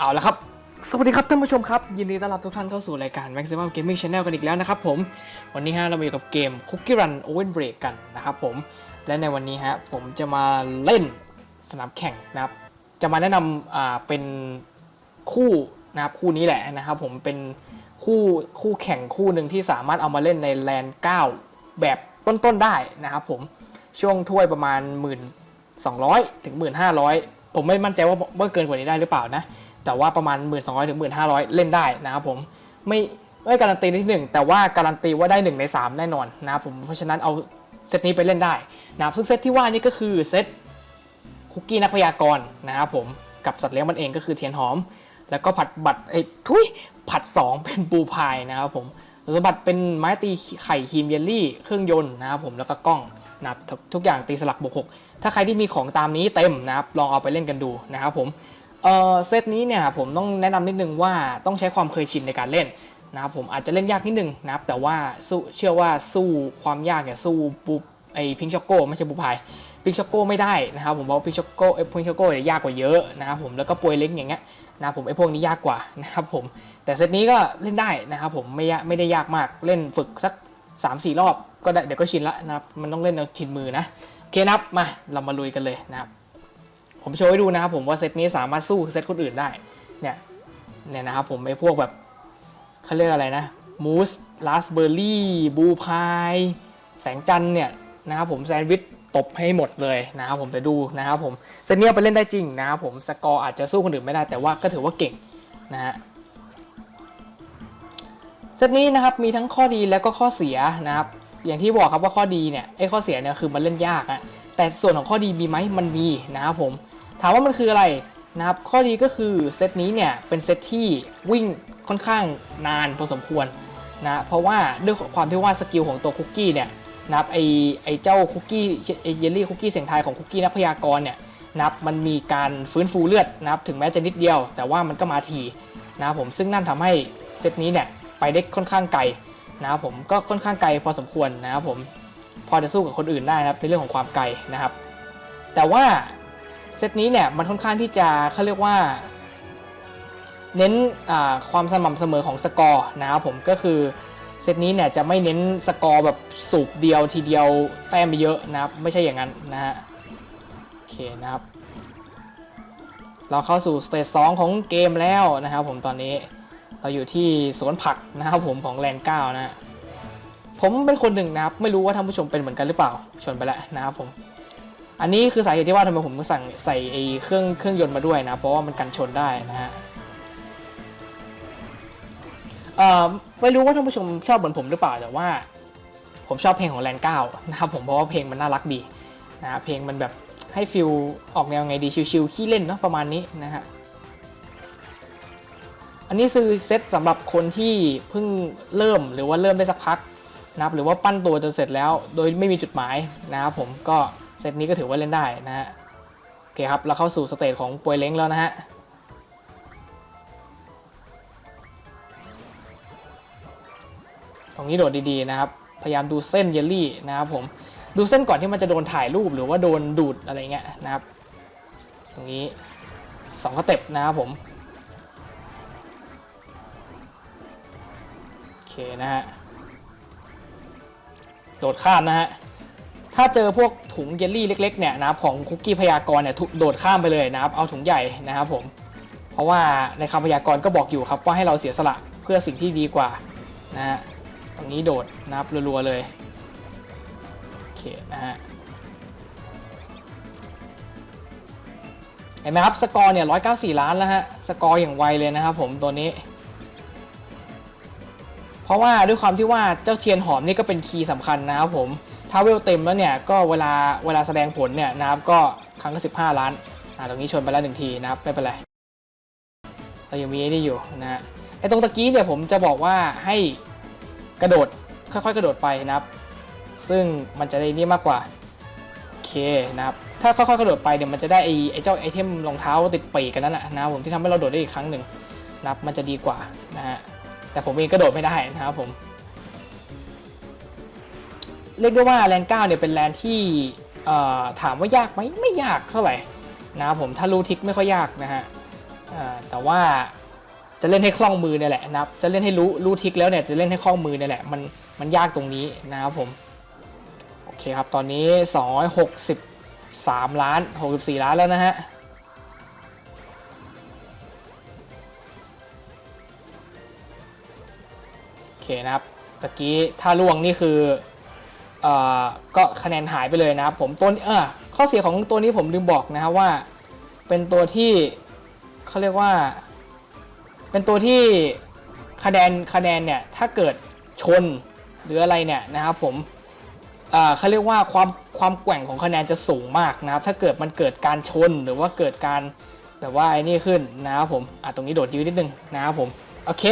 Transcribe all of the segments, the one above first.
เอาละครับ สวัสดีครับท่านผู้ชมครับ ยินดีต้อนรับทุกท่านเข้าสู่รายการ Maximum Gaming Channel กันอีกแล้วนะครับผม วันนี้ฮะเรามาอยู่กับเกม Cookie Run Oven Break กันนะครับผม และในวันนี้ฮะผมจะมาเล่นสนามแข่งนะครับ จะมาแนะนำอ่าเป็นคู่นะครับคู่นี้แหละนะครับผมเป็นคู่คู่แข่งคู่หนึ่งที่สามารถเอามาเล่นในแลน9แบบต้นๆได้นะครับผมช่วงถ้วยประมาณ 1,200 ถึง 1,500 ผมไม่มั่นใจว่าว่าเกินกว่านี้ได้หรือเปล่านะ แต่ว่าประมาณ 1,200ถึง1,500 เล่นได้นะครับผมไม่ไม่การันตีที่หนึ่งแต่ว่าการันตีว่าได้ 1 ใน 3 แน่นอนนะครับผมเพราะฉะนั้นเอาเซตนี้ไปเล่นได้นะครับซึ่งเซตที่ว่านี่ก็คือเซตคุกกี้นักพยากรณ์นะครับผมกับสัตว์เลี้ยงมันเองก็คือเทียนหอม แล้วก็ผัดบัตรไอ้ทุยผัด 2 เป็นปูพายนะครับผมสมบัติเป็นไม้ตีไข่ครีมเยลลี่เครื่องยนต์นะครับผมแล้วก็กล้องนะครับทุกทุกอย่างตีสลักบวกหกถ้าใครที่มีของตามนี้เต็มนะครับลองเอาไปเล่นกันดูนะครับผม เออเซตนี้เนี่ยผมต้องแนะนำนิดนึงว่าต้องใช้ความเคยชินในการเล่นนะครับผมอาจจะเล่นยากนิดนึงนะครับแต่ว่าสู้เชื่อว่าสู้ความยากเนี่ยสู้ปูไอพิงช็อกโกไม่ใช่ปูพายพิกช็อกโกไม่ได้นะครับผมเพราะพิกช็อกโกไอ้พิกช็อกโกเนี่ยยากกว่าเยอะนะครับผมแล้วก็ปวยเล็กอย่างเงี้ยนะครับผมไอ้พวกนี้ยากกว่านะครับผมแต่เซตนี้ก็เล่นได้นะครับผมไม่ยากไม่ได้ยากมากเล่นฝึกสัก 3-4 รอบก็ได้เดี๋ยวก็ชินละนะครับมันต้องเล่นเอาชินมือนะโอเคนะครับมาเรามาลุยกันเลยนะครับ ผมโชว์ให้ดูนะครับผมว่าเซตนี้สามารถสู้เซตคนอื่นได้ เนี่ย เนี่ยนะครับผมไอ้พวกแบบเขาเรียกอะไรนะมูสลาสเบอร์รี่บูพายแสงจันเนี่ยนะครับผมแซนด์วิชตบให้หมดเลยนะครับผมแต่ดูนะครับผมเซตเนี้ยไปเล่นได้จริงนะครับผมสกอร์อาจจะสู้คนอื่นไม่ได้แต่ว่าก็ถือว่าเก่งนะฮะเซตนี้นะครับมีทั้งข้อดีและก็ข้อเสียนะครับอย่างที่บอกครับว่าข้อดีเนี่ยไอ้ข้อเสียเนี่ยคือมันเล่นยากอะแต่ส่วนของข้อดีมีไหมมันมีนะครับผม ถามว่ามันคืออะไรนะครับ ข้อดีก็คือเซตนี้เนี่ยเป็นเซตที่วิ่งค่อนข้างนานพอสมควรนะ เพราะว่าด้วยความที่ว่าสกิลของตัวคุกกี้เนี่ยนะครับไอไอเจ้าคุกกี้ไอเยลลี่คุกกี้เสียงไทายของคุกกี้นักพยากรณ์เนี่ยนะครับมันมีการฟื้นฟูเลือดนะครับถึงแม้จะนิดเดียว แต่ว่ามันก็มาทีนะครับผมซึ่งนั่นทำให้เซตนี้เนี่ยไปได้ค่อนข้างไกลนะครับผมก็ค่อนข้างไกลพอสมควรนะครับผมพอจะสู้กับคนอื่นได้นะครับในเรื่องของความไกลนะครับ แต่ว่า เซตนี้เนี่ยมันค่อนข้างที่จะเขาเรียกว่า เน้นความสม่ำเสมอของสกอร์นะครับผมก็คือเซตนี้เนี่ยจะไม่เน้นสกอร์แบบสูบเดียวทีเดียวแต้มไปเยอะนะครับ ไม่ใช่อย่างนั้นนะฮะโอเคนะครับ เราเข้าสู่สเตจสองของเกมแล้วนะครับผมตอนนี้เราอยู่ที่สวนผักนะครับผมของแลนเก้านะฮะผมเป็นคนหนึ่งนะครับ ไม่รู้ว่าท่านผู้ชมเป็นเหมือนกันหรือเปล่าชนไปแล้วนะครับผม อันนี้คือสาเหตุที่ว่าทำไมผมสั่งใส่ไอ้เครื่องเครื่องยนต์มาด้วยนะ เพราะว่ามันกันชนได้นะฮะเอ่อไม่รู้ว่าท่านผู้ชมชอบเหมือนผมหรือเปล่าแต่ว่า ผมชอบเพลงของแลนเก้านะครับผมเพราะว่าเพลงมันน่ารักดีนะฮะเพลงมันแบบให้ฟิลออกแนวไงดีชิลๆขี้เล่นเนาะประมาณนี้นะฮะอันนี้คือเซตสำหรับคนที่เพิ่งเริ่มหรือว่าเริ่มได้สักพักนะครับหรือว่าปั้นตัวจนเสร็จแล้ว โดยไม่มีจุดหมายนะครับผมก็ เซตนี้ก็ถือว่าเล่นได้นะฮะโอเคครับเราเข้าสู่สเตจของปวยเล้งแล้วนะฮะตรงนี้โดดดีๆนะครับ พยายามดูเส้นเยลลี่นะครับผมดูเส้นก่อนที่มันจะโดนถ่ายรูปหรือว่าโดนดูดอะไรเงี้ยนะครับ ตรงนี้สองสเต็ปนะครับผมโอเคนะฮะโดดข้ามนะฮะ ถ้าเจอพวกถุงเยลลี่เล็กๆเนี่ยนะครับของคุกกี้พยากรเนี่ยโดดข้ามไปเลยนะครับ เอาถุงใหญ่นะครับผม เพราะว่าในคำพยากรก็บอกอยู่ครับว่าให้เราเสียสละเพื่อสิ่งที่ดีกว่านะฮะตรงนี้โดดนะครับรัวๆเลยโอเคนะฮะเห็นไหมครับสกอร์เนี่ย194ล้านแล้วฮะสกอร์อย่างไวเลยนะครับผมตัวนี้ เพราะว่าด้วยความที่ว่าเจ้าเทียนหอมนี่ก็เป็นคีย์สำคัญนะครับผม ถ้าเวลเต็มแล้วเนี่ยก็เวลาเวลาแสดงผลเนี่ยนะครับก็ครั้งละ15ล้านอ่าตรงนี้ชนไปแล้วหนึ่งทีนะครับไม่เป็นไรเรายังมีไอ้นี่อยู่นะฮะไอ้ตรงตะกี้เนี่ยผมจะบอกว่าให้กระโดดค่อยๆ กระโดดไปนะครับ ซึ่งมันจะได้นี่มากกว่าโอเคนะครับถ้าค่อยๆกระโดดไปเนี่ยมันจะได้ไอ้ไอ้เจ้าไอเทมรองเท้าติดปีกกันนั่นแหละนะผมที่ทำให้เราโดดได้อีกครั้งหนึ่งนะครับมันจะดีกว่านะฮะแต่ผมเองกระโดดไม่ได้นะครับผม เรียกได้ว่าแลนเก้าเนี่ยเป็นแลนที่ถามว่ายากไหมไม่ยากเท่าไหร่นะครับผมถ้ารู้ทิกไม่ค่อยยากนะฮะแต่ว่าจะเล่นให้คล่องมือเนี่ยแหละนะครับจะเล่นให้รู้รู้ทิกแล้วเนี่ยจะเล่นให้คล่องมือเนี่ยแหละมันมันยากตรงนี้นะครับผมโอเคครับตอนนี้ 263 ล้าน 64 ล้านแล้วนะฮะโอเคนะครับตะกี้ถ้าล่วงนี่คือ ก็คะแนนหายไปเลยนะครับผมตัวเออข้อเสียของตัวนี้ผมลืมบอกนะครับว่า เป็นตัวที่เขาเรียกว่า เป็นตัวที่คะแนนคะแนนเนี่ยถ้าเกิดชนหรืออะไรเนี่ยนะครับผมเอ่อเขาเรียกว่าความความแกว่งของคะแนนจะสูงมากนะครับ ถ้าเกิดมันเกิดการชนหรือว่าเกิดการแบบว่าไอ้นี่ขึ้นนะครับผมอะตรงนี้โดดยืดนิดนึงนะครับผมโอเค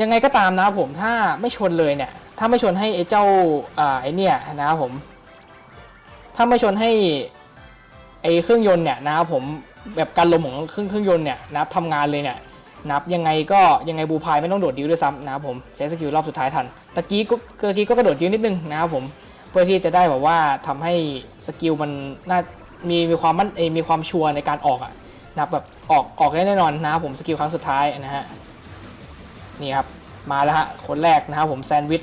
ยังไงก็ตามนะครับผมถ้าไม่ชนเลยเนี่ย ถ้าไม่ชนให้ไอ้เจ้าไอ้เนี่ยนะครับผม ถ้าไม่ชนให้ไอ้เครื่องยนต์เนี่ยนะครับผมแบบการลมของเครื่องเครื่องยนต์เนี่ยนะครับทำงานเลยเนี่ยนะครับยังไงก็ยังไงบูพายไม่ต้องโดดดิ้วด้วยซ้ำนะครับผมใช้สกิลรอบสุดท้ายทันตะกี้ก็ตะกี้ก็กระโดดดิ้วนิดนึงนะครับผมเพื่อที่จะได้แบบว่าทำให้สกิลมันน่ามีมีความมั่นเอมีความชัวร์ในการออกอะนะครับแบบออกออกได้แน่นอนนะครับผมสกิลครั้งสุดท้ายนะฮะนี่ครับมาแล้วฮะคนแรกนะครับผมแซนด์วิช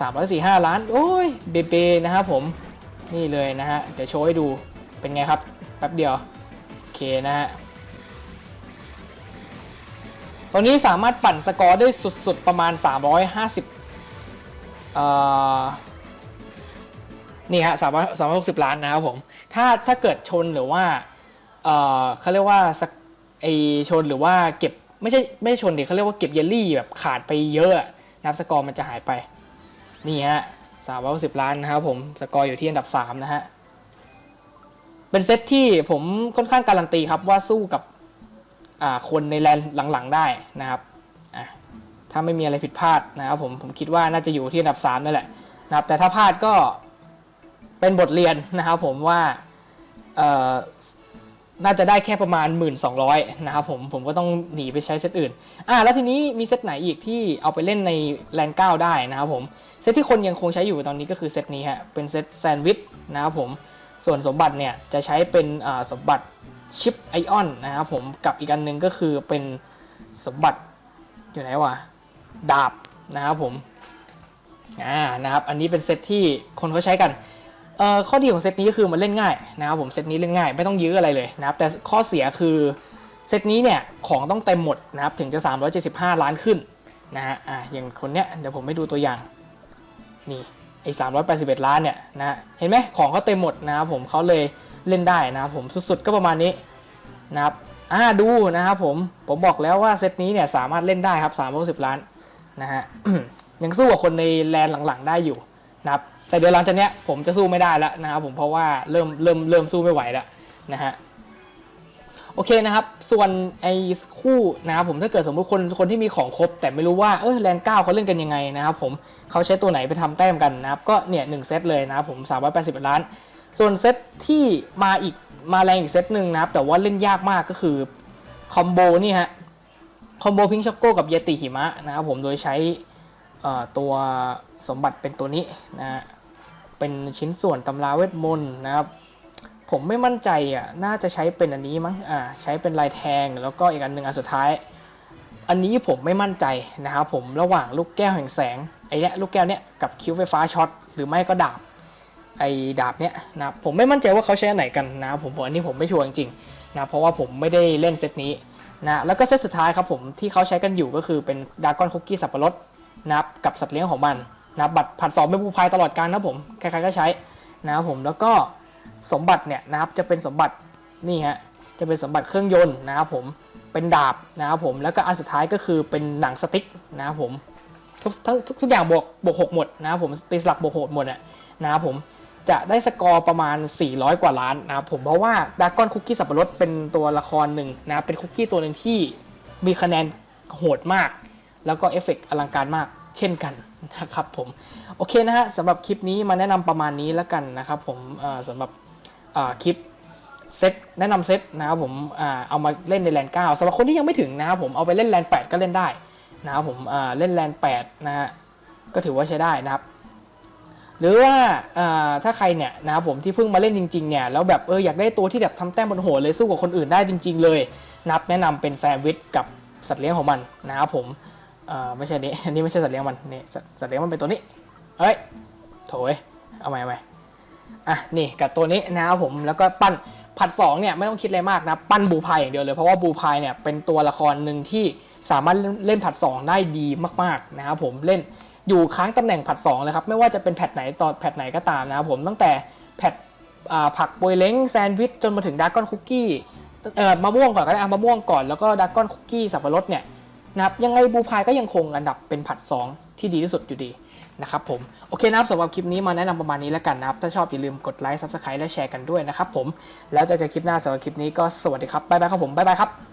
345 ล้าน โอ้ย เบเบนะครับผม นี่เลยนะฮะ เดี๋ยวโชว์ให้ดู เป็นไงครับ แป๊บเดียว โอเคนะฮะ ตรงนี้สามารถปั่นสกอร์ได้สุดๆ ประมาณ 350เอ่อนี่ฮะ300 360ล้านนะครับผม ถ้าถ้าเกิดชนหรือว่า เอ่อเขาเรียกว่าสักไอชนหรือว่าเก็บไม่ใช่ไม่ใช่ชนดิเขาเรียกว่าเก็บเยลลี่แบบขาดไปเยอะนะครับสกอร์มันจะหายไป นี่ฮะ360ล้านนะครับผมสกอร์อยู่ที่อันดับ3นะฮะเป็นเซตที่ผมค่อนข้างการันตีครับว่าสู้กับคนในแลนหลังๆได้นะครับถ้าไม่มีอะไรผิดพลาดนะครับผมผมคิดว่าน่าจะอยู่ที่อันดับ3นั่นแหละนะครับแต่ถ้าพลาดก็เป็นบทเรียนนะครับผมว่าน่าจะได้แค่ประมาณ 1,200นะครับผมผมก็ต้องหนีไปใช้เซตอื่นอะแล้วทีนี้มีเซตไหนอีกที่เอาไปเล่นในแลน9ได้นะครับผม เซตที่คนยังคงใช้อยู่ตอนนี้ก็คือเซตนี้ฮะ เป็นเซตแซนด์วิชนะครับผม ส่วนสมบัติเนี่ยจะใช้เป็นสมบัติชิปไอออนนะครับผม กับอีกอันหนึงก็คือเป็นสมบัติอยู่ไหนวะ ดาบนะครับผม อ่า นะครับ อันนี้เป็นเซตที่คนเขาใช้กันเอ่อข้อดีของเซตนี้ก็คือมันเล่นง่ายนะครับผมเซตนี้เล่นง่ายไม่ต้องยื้ออะไรเลยนะครับแต่ข้อเสียคือเซตนี้เนี่ยของต้องเต็มหมดนะครับถึงจะ 375 ล้านขึ้นนะฮะอ่าอย่างคนเนี้ยเดี๋ยวผมให้ดูตัวอย่าง นี่ไอ้381ล้านเนี่ยนะเห็นไหมของเขาเต็มหมดนะครับผมเขาเลยเล่นได้นะครับผมสุดๆก็ประมาณนี้นะครับอ่าดูนะครับผมผมบอกแล้วว่าเซตนี้เนี่ยสามารถเล่นได้ครับ360ล้านนะฮะยังสู้กับคนในแลนหลังๆได้อยู่นะครับแต่เดี๋ยวหลังจากเนี้ยผมจะสู้ไม่ได้แล้วนะครับผมเพราะว่าเริ่มเริ่มเริ่มสู้ไม่ไหวแล้วนะฮะ โอเคนะครับ ส่วนไอ้คู่นะครับผมถ้าเกิดสมมติคนคนที่มีของครบ แต่ไม่รู้ว่าเออแลนเก้าเขาเล่นกันยังไงนะครับผมเขาใช้ตัวไหนไปทำแต้มกันนะครับ ก็เนี่ยหนึ่งเซตเลยนะครับผม380ล้าน ส่วนเซตที่มาอีกมาแรงอีกเซตหนึ่งนะครับ แต่ว่าเล่นยากมากก็คือคอมโบนี่ฮะคอมโบพิงช็อกโกกับเยติหิมะนะครับผมโดยใช้ตัวสมบัติเป็นตัวนี้นะฮะเป็นชิ้นส่วนตำราเวทมนต์นะครับ ผมไม่มั่นใจอะน่าจะใช้เป็นอันนี้มั้งอ่าใช้เป็นลายแทงแล้วก็อีกอันหนึ่งอันสุดท้าย อันนี้ผมไม่มั่นใจนะครับผมระหว่างลูกแก้วแห่งแสงไอ้เนี้ยลูกแก้วเนี้ยกับคิ้วไฟฟ้าช็อตหรือไม่ก็ดาบไอ้ดาบเนี้ยนะผมไม่มั่นใจว่าเขาใช้อันไหนกันนะครับผมอันนี้ผมไม่ชัวร์จริงๆนะเพราะว่าผมไม่ได้เล่นเซตนี้นะแล้วก็เซตสุดท้ายครับผมที่เขาใช้กันอยู่ก็คือเป็นดากอนคุกกี้สับปะรดนะครับกับสัตว์เลี้ยงของมันนะบัตรผัดสองเป็นบูพายตลอดการนะผมใครๆก็ใช้นะครับผมแล้วก็ สมบัติเนี่ยนะครับจะเป็นสมบัตินี่ฮะจะเป็นสมบัติเครื่องยนต์นะครับผมเป็นดาบนะครับผมแล้วก็อันสุดท้ายก็คือเป็นหนังสติ๊กนะครับผมทุกทั้งทุกทุกอย่างบวกบวกหกหมดนะครับผมตีสลักบวกหกหมดอะนะครับผมจะได้สกอร์ประมาณ 400 กว่าล้านนะครับผมเพราะว่าดากอนคุกกี้สับปะรดเป็นตัวละครหนึ่งนะเป็นคุกกี้ตัวหนึ่งที่มีคะแนนโหดมาก แล้วก็เอฟเฟกต์อลังการมากเช่นกันนะครับผม โอเคนะฮะสำหรับคลิปนี้มาแนะนำประมาณนี้แล้วกันนะครับผมสำหรับ คลิปเซตแนะนำเซตนะครับผมอ่าเอามาเล่นในแลน9สำหรับคนที่ยังไม่ถึงนะครับผมเอาไปเล่นแลน8ก็เล่นได้นะครับผมอ่าเล่นแลน8นะฮะก็ถือว่าใช้ได้นะครับ หรือว่าอ่าถ้าใครเนี่ยนะครับผมที่เพิ่งมาเล่นจริงๆเนี่ยแล้วแบบเอออยากได้ตัวที่แบบทำแต้มบนโหดเลยสู้กับคนอื่นได้จริง ๆ เลยนับแนะนำเป็นแซนด์วิชกับสัตว์เลี้ยงของมันนะครับผมอ่อไม่ใช่นี้อันนี้ไม่ใช่สัตว์เลี้ยงมันนี่สัตว์สัตว์เลี้ยงมันเป็นตัวนี้เอ้ยโถยเอาใหม่เอาใหม่ อะนี่กับตัวนี้นะครับผมแล้วก็ปั้นผัดสองเนี่ยไม่ต้องคิดอะไรมากนะปั้นบูพายอย่างเดียวเลยเพราะว่าบูพายเนี่ยเป็นตัวละครหนึ่งที่สามารถเล่นผัดสองได้ดีมากๆนะครับผมเล่นอยู่ค้างตำแหน่งผัด2เลยครับไม่ว่าจะเป็นแพทไหนตอนแพทไหนก็ตามนะครับผมตั้งแต่แพทผักบวยเล้งแซนด์วิชจนมาถึงดาร์กอนคุกกี้เอ่อมะม่วงก่อนก็ได้อะมะม่วงก่อนแล้วก็ดาร์กอนคุกกี้สับปะรดเนี่ยนะครับยังไงบูพายก็ยังคงอันดับเป็นผัด2ที่ดีที่สุดอยู่ดี นะครับผมโอเคนะครับสำหรับคลิปนี้มาแนะนำประมาณนี้แล้วกันนะครับ ถ้าชอบอย่าลืมกดไลค์ซับสไครต์และแชร์กันด้วยนะครับผมแล้วเจอกันคลิปหน้าสำหรับคลิปนี้ก็สวัสดีครับบ๊ายบายครับผมบ๊ายบายครับ